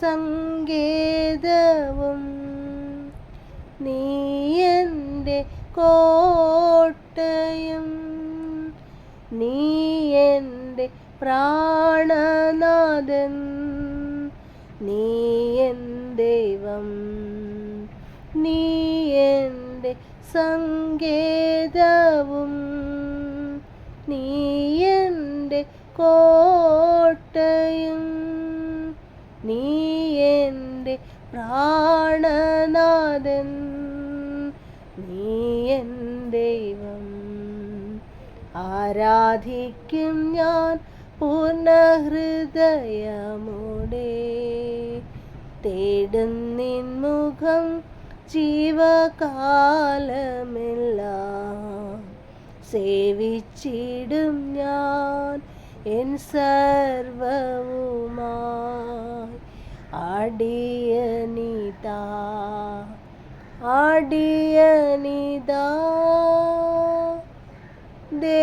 സങ്കേതവും നീ എന്റെ കോട്ടയും നീ എന്റെ പ്രാണനാഥൻ നീ എൻ ദൈവം നീ എന്റെ സങ്കേതവും നീ എന്റെ കോട്ടയും. എന്റെ പ്രാണനാഥൻ. നീ എൻ ദൈവം. ആരാധിക്കും ഞാൻ പൂർണ ഹൃദയമോടെ തേടുന്നിൻ നിൻ മുഖം ജീവകാലമെല്ലാം. സേവിച്ചിടും ഞാൻ എൻ സർവവുമായി ஆடியனிதா ஆடியனிதா தே